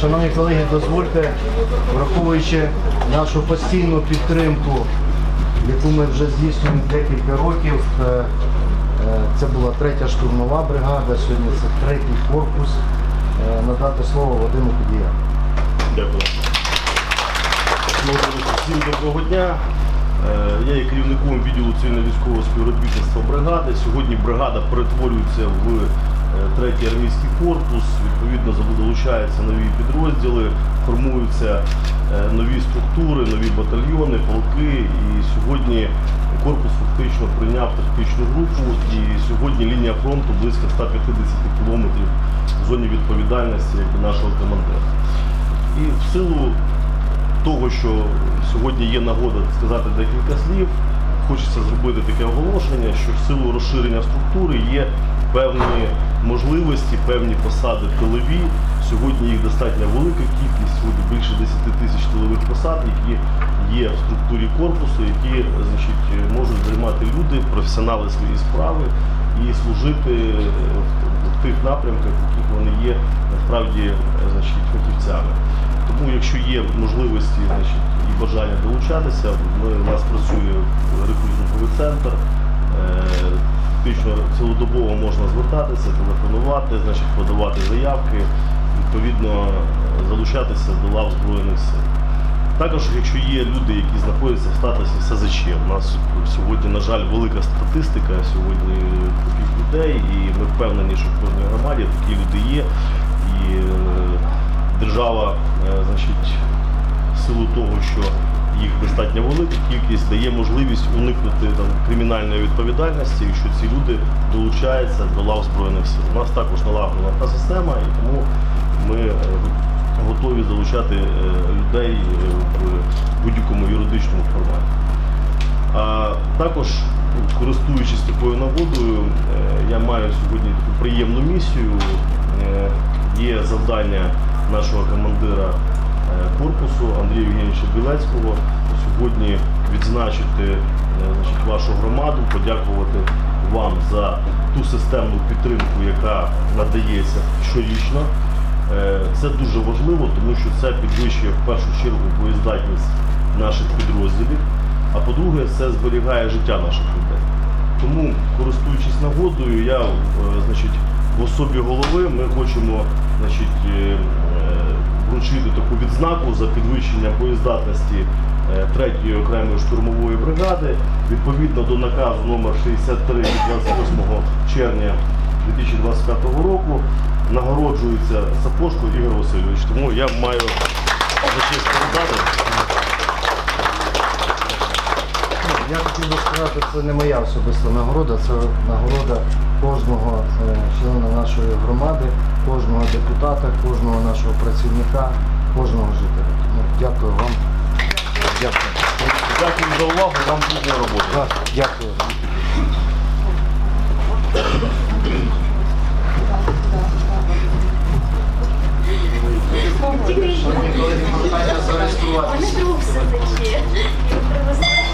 Шановні колеги, дозвольте, враховуючи нашу постійну підтримку, яку ми вже здійснюємо декілька років. е, е, Це була третя штурмова бригада, сьогодні це третій корпус. е, Надати слово Вадиму Кудія. Дякую. Всім доброго дня. Я є керівником відділу цивільно-військового співробітництва бригади. Сьогодні бригада перетворюється в третій армійський корпус. Відповідно, долучаються нові підрозділи, формуються е, нові структури, нові батальйони, полки. І сьогодні корпус фактично прийняв тактичну групу. І сьогодні лінія фронту близько 150 кілометрів в зоні відповідальності якби, нашого командира. І в силу того, що сьогодні є нагода сказати декілька слів, хочеться зробити таке оголошення, що в силу розширення структури є певні можливості, певні посади тилові. Сьогодні їх достатньо велика кількість, сьогодні більше 10 тисяч тилових посад, які є в структурі корпусу, які значить, можуть займати люди, професіонали свої справи і служити е, в- тих напрямках, в яких вони є насправді е, значить, фахівцями. Тому, якщо є можливості значить, і бажання долучатися, ми, у нас працює рекрутинговий центр. Фактично цілодобово можна звертатися, телефонувати, значить, подавати заявки, відповідно е, залучатися до лав Збройних сил. Також, якщо є люди, які знаходяться в статусі СЗЧ, у нас сьогодні, на жаль, велика статистика сьогодні таких людей, і ми впевнені, що в кожній громаді такі люди є. І е, держава, е, значить, в силу того, що їх достатньо велика кількість, дає можливість уникнути там, кримінальної відповідальності, якщо ці люди долучаються до лав Збройних сил. У нас також налагоджена та система, і тому ми е, готові залучати е, людей е, в будь-якому юридичному форматі. А також, ну, користуючись такою нагодою, я маю сьогодні таку приємну місію. Є завдання нашого командира корпусу Андрія Євгенійовича Білецького сьогодні відзначити е, значить, вашу громаду, подякувати вам за ту системну підтримку, яка надається щорічно. Е, Це дуже важливо, тому що це підвищує в першу чергу боєздатність наших підрозділів. А по-друге, це зберігає життя наших людей. Тому, користуючись нагодою, я е, значить, в особі голови ми хочемо значить, е, е, вручити таку відзнаку за підвищення боєздатності 3-ї окремої штурмової бригади відповідно до наказу номер 63 від 28 червня 2025 року нагороджується Сапожко Ігор Васильович. Тому я маю за честь передати. Ну, Я хотів би сказати, це не моя особиста нагорода, це нагорода кожного е, члена нашої громади, кожного депутата, кожного нашого працівника, кожного жителя. Тому дякую вам. Дякую. Дякую за увагу, вам плідної роботи. Так, Дякую. Шановні колеги, прохання зареєструватися. Друг все-таки. Зареєстровано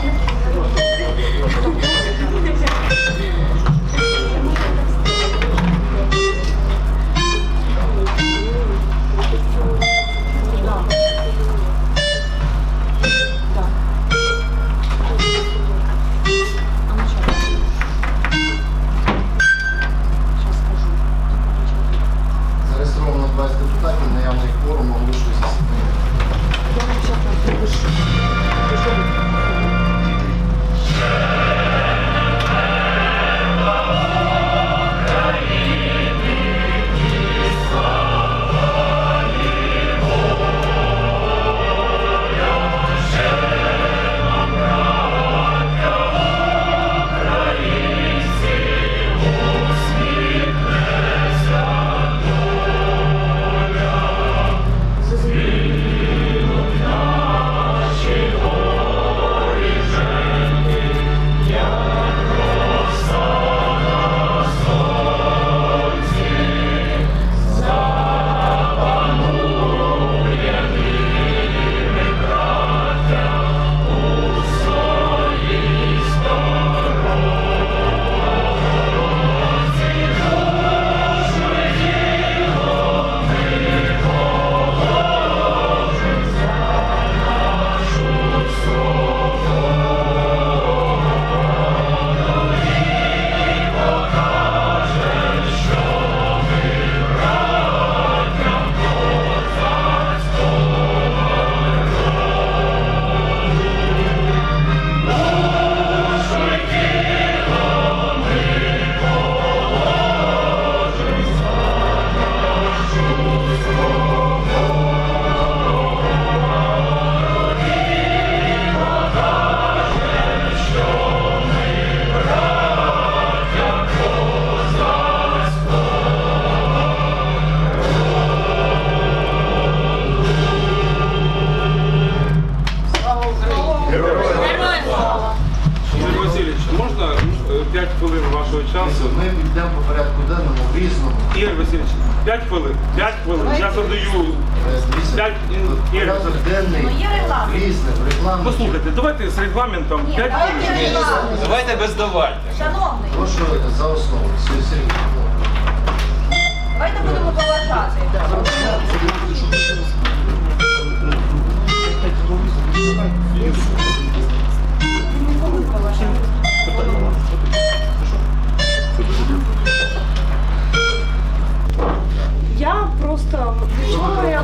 Давайте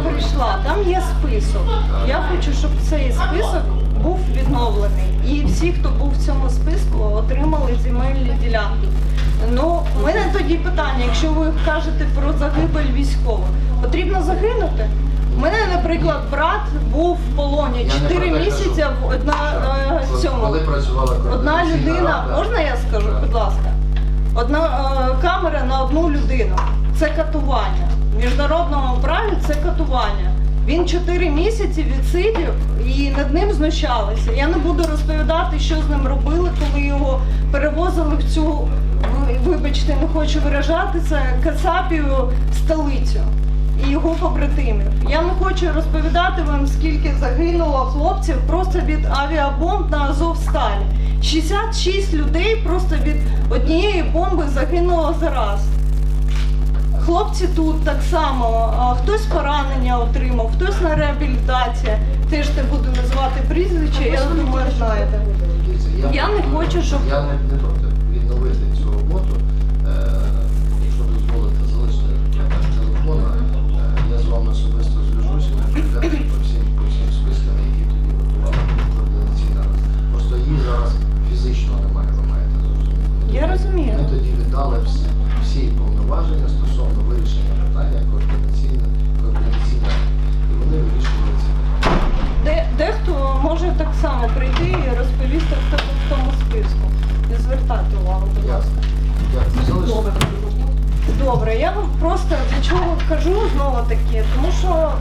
прийшла? Там є список. Я хочу, щоб цей список був відновлений. І всі, хто був в цьому списку, отримали земельні ділянки. Ну, у мене тоді питання, якщо ви кажете про загибель військових, потрібно загинути. У мене, наприклад, брат був в полоні 4 місяці в одна е, цьому. Працювала Одна людина, можна я скажу, будь ласка? Одна е, камера на одну людину. Це катування. В міжнародному праві це катування. Він 4 місяці відсидів і над ним знущалися. Я не буду розповідати, що з ним робили, коли його перевозили в цю, вибачте, не хочу виражатися, Касапію столицю і його побратимів. Я не хочу розповідати вам, скільки загинуло хлопців просто від авіабомб на Азовсталі. 66 людей просто від однієї бомби загинуло зараз. Хлопці тут так само, хтось поранення отримав, хтось на реабілітації. Теж не буду називати прізвище, я думаю, знаєте. Я не хочу, щоб- Я не, не проти так само прийти і розповісти, хто в тому списку. Не звертати увагу, будь ласка. Добре, я вам просто для чого кажу знову таки, тому що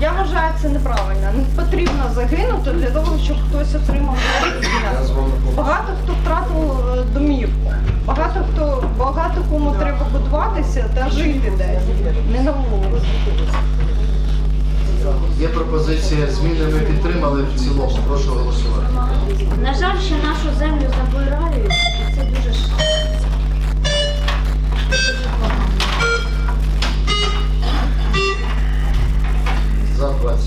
я вважаю це неправильно. Не потрібно загинути для того, щоб хтось отримав погоджуюсь. Багато хто втратив е, домівку. Багато хто багато кому треба будуватися та жити десь. Не на вулиці. Є пропозиція зміни, ми підтримали в цілому. Прошу голосувати. На жаль, ще нашу землю забирають, і це дуже. За 20.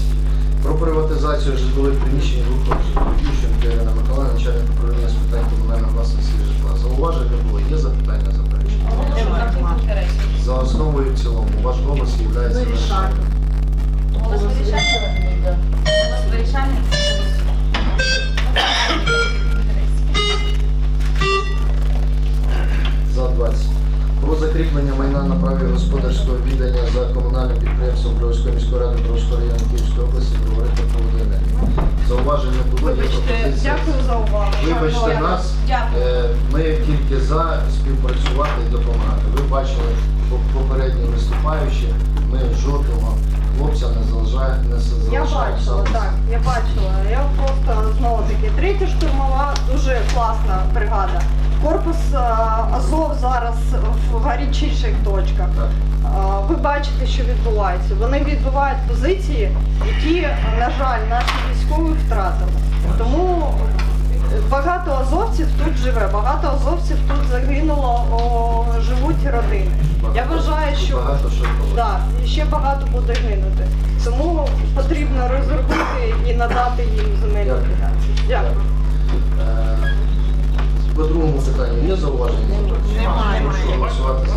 Про приватизацію житлових приміщень руху Ющенка Ірина Миколаївна, начальник управління з питань комунальної власності житла. Зауваження було, є запитання заперечення? За основою і в цілому ваш голос є вирішальним. Голос вирішальний? Голос вирішальний? За 20. Про закріплення майна на праві господарського віддання за комунальним підприємством Бровської міської ради Бровського району Київської області говорити про водоенергію. Зауважень не було, є Вибачте, пропозиція. дякую за увагу. Вибачте нас, Дякую. е, ми тільки за співпрацювати і допомагати. Ви бачили по- попередні виступаючі, ми жодного хлопця не залишаємо, не Я бачила, сам. так, я бачила. Я просто знову таки третя штурмова дуже класна бригада. Корпус а, Азов зараз в гарячіших точках. Так. А, Ви бачите, що відбувається. Вони відбувають позиції, які, на жаль, наші військові втратили. Тому багато азовців тут живе, багато азовців тут загинуло, о, живуть родини. Я вважаю, що багато що було. ще багато буде гинути. Тому потрібно розробити і надати їм земельні Дякую. ділянки. Дякую. Е, По другому питанню є зауваження? Немає. Прошу голосувати за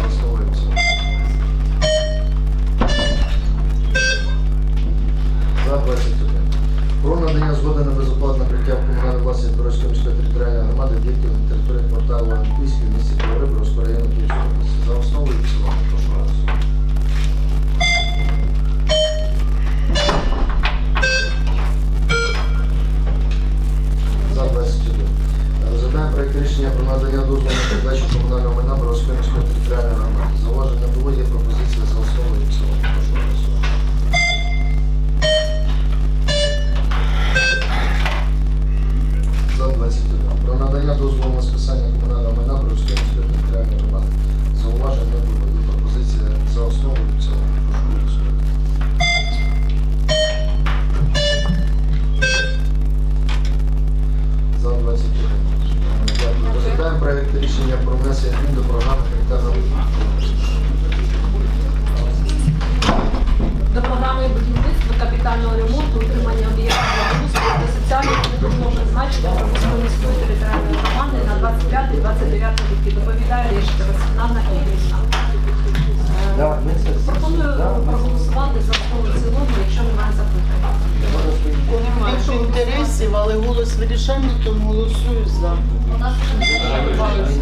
Шамітом голосую за.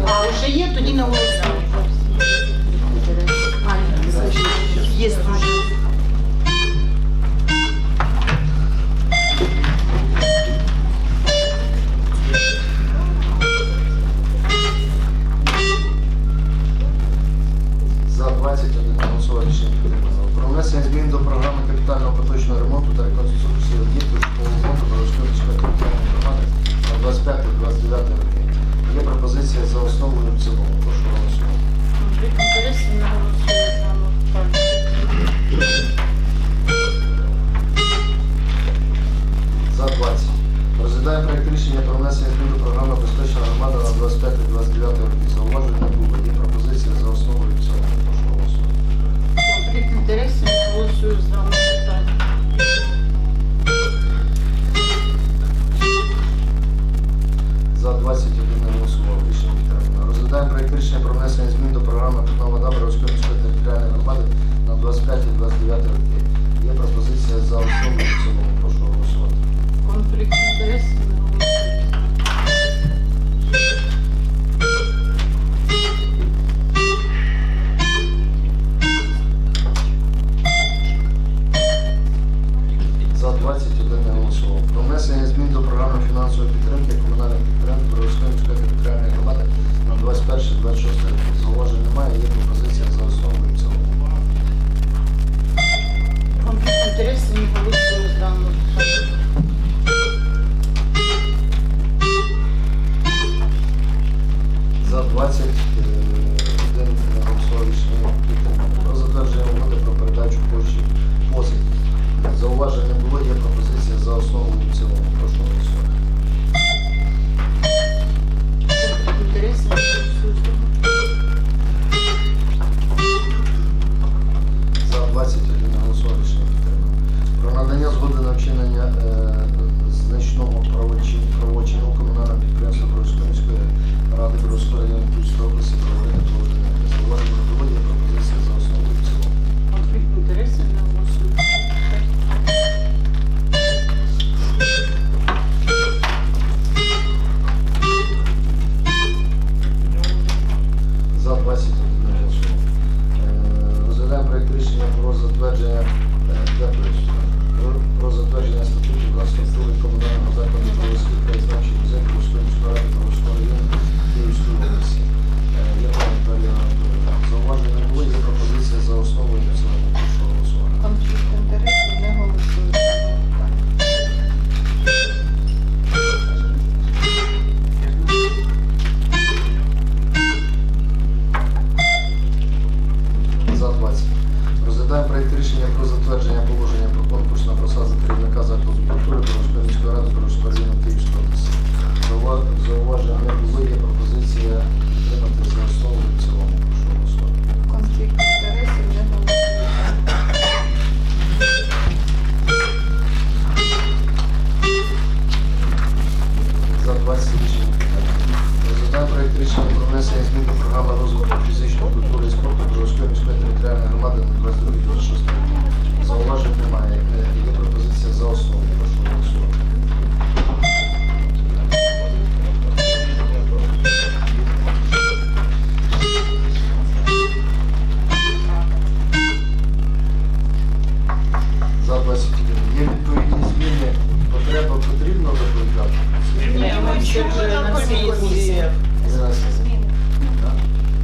А вже є, тоді на голосую. Є. За 21 голосував рішення підтримано. Про внесення змін до програми капітального поточного ремонту та реконструкції об'єктів школи ремонту Борозької міської території. 25-29 роки. Є пропозиція за основу і в цілому. Прошу голосувати. За 20. Розглядає проєкт рішення про внесення змін до програми безпечна громада на 25-29 роки. Зауваження не було. Є пропозиція за основу і в цілому. Прошу голосувати. Конфлікт інтересів голосую з питання. 21 Розглядаємо проєкт рішення про внесення змін до програми «Питна вода» Березької міської територіальної громади на 25 і 29 роки. Є пропозиція за основу і. Прошу голосувати. Конфлікт інтересів. надання згоди на вчинення е, значного правочину комунального підприємства Борської міської ради Борської району Київської області.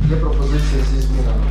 Є пропозиція зі змінами.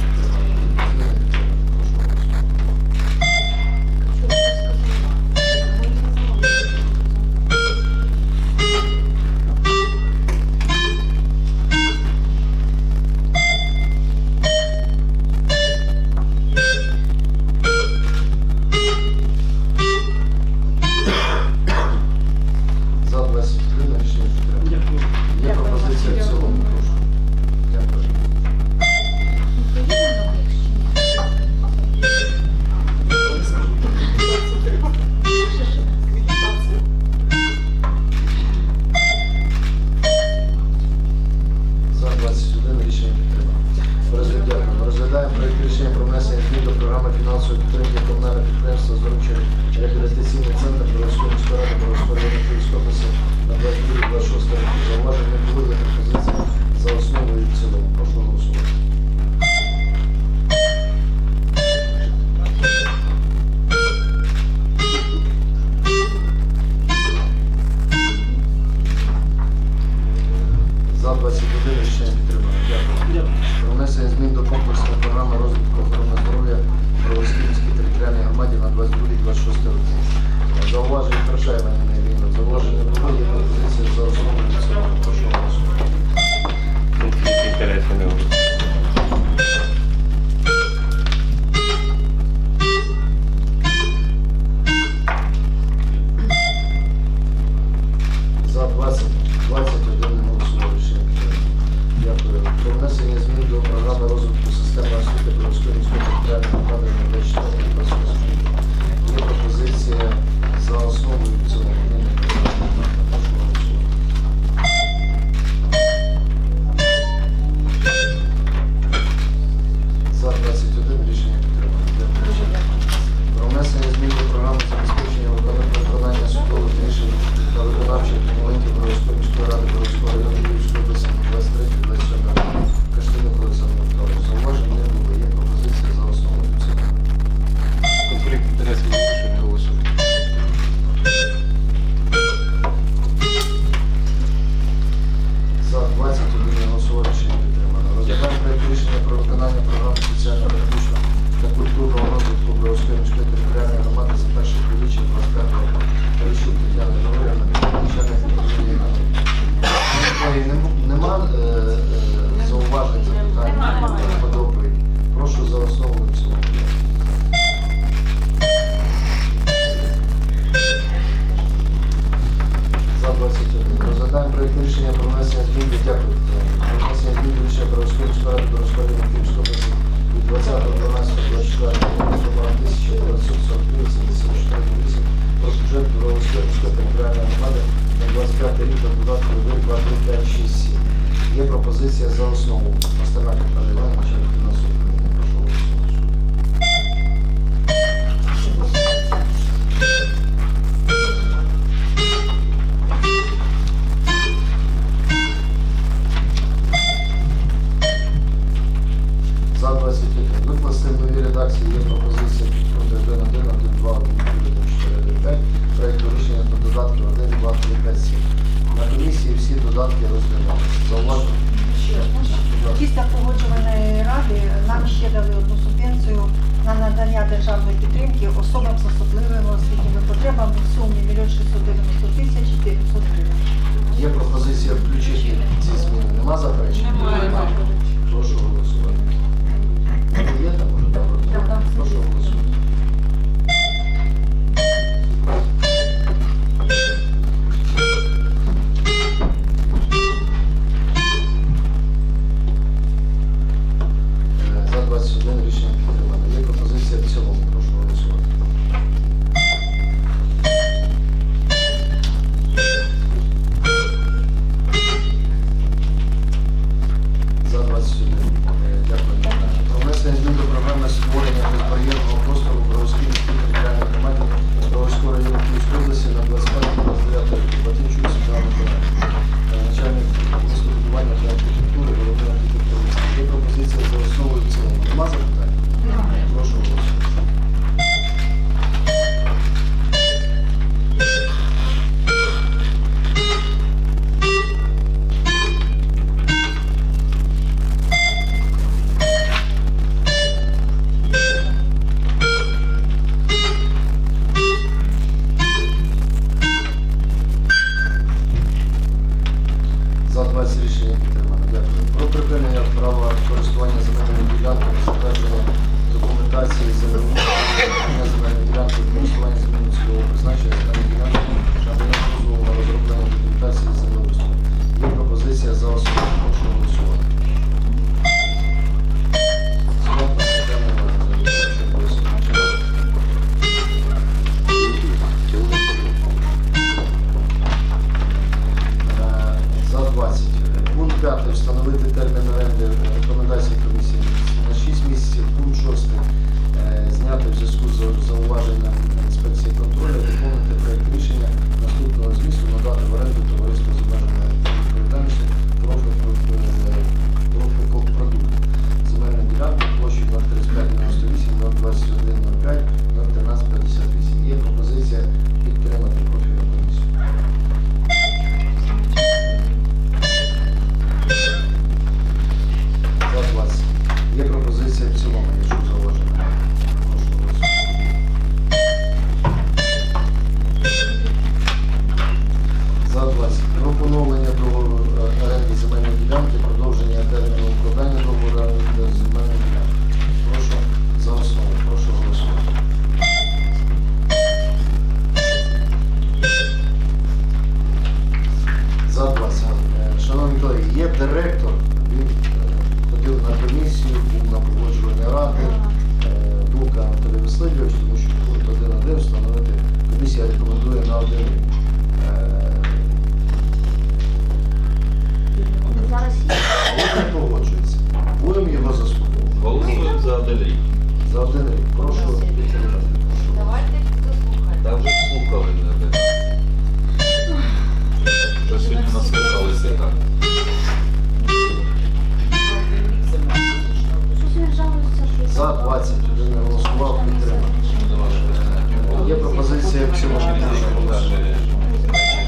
За 20 вже не голосував, підтримав. Є пропозиція, всього можна.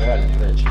Реальні речі.